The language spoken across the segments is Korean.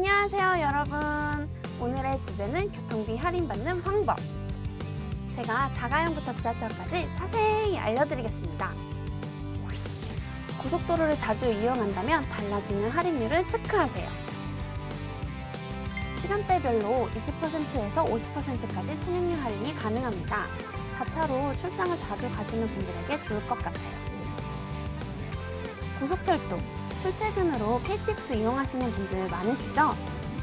안녕하세요, 여러분. 오늘의 주제는 교통비 할인받는 방법. 제가 자가용부터 지하철까지 자세히 알려드리겠습니다. 고속도로를 자주 이용한다면 달라지는 할인율을 체크하세요. 시간대별로 20%에서 50%까지 통행료 할인이 가능합니다. 자차로 출장을 자주 가시는 분들에게 좋을 것 같아요. 고속철도, 출퇴근으로 KTX 이용하시는 분들 많으시죠?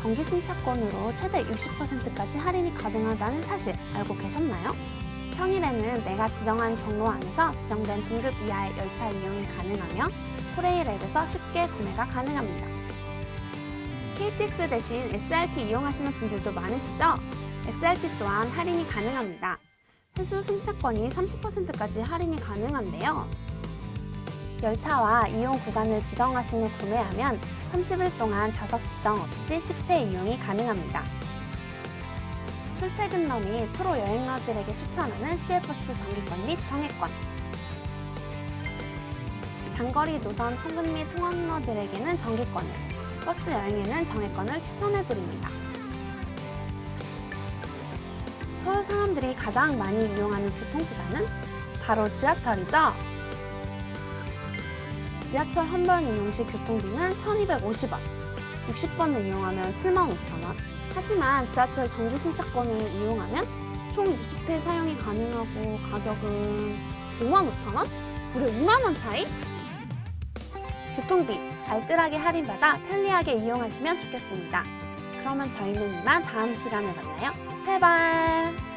정기 승차권으로 최대 60%까지 할인이 가능하다는 사실 알고 계셨나요? 평일에는 내가 지정한 경로 안에서 지정된 등급 이하의 열차 이용이 가능하며 코레일 앱에서 쉽게 구매가 가능합니다. KTX 대신 SRT 이용하시는 분들도 많으시죠? SRT 또한 할인이 가능합니다. 회수 승차권이 30%까지 할인이 가능한데요. 열차와 이용 구간을 지정하신 후 구매하면 30일 동안 좌석 지정 없이 10회 이용이 가능합니다. 출퇴근러 및 프로 여행러들에게 추천하는 시외버스 정기권 및 정액권 단거리 노선 통근 및 통학로들에게는 정기권을 버스 여행에는 정액권을 추천해드립니다. 서울 사람들이 가장 많이 이용하는 교통수단은 바로 지하철이죠. 지하철 한 번 이용 시 교통비는 1,250원, 60번을 이용하면 75,000원. 하지만 지하철 정기 승차권을 이용하면 총 60회 사용이 가능하고 가격은 55,000원? 무려 2만원 차이? 교통비 알뜰하게 할인받아 편리하게 이용하시면 좋겠습니다. 그러면 저희는 이만 다음 시간에 만나요. 제발!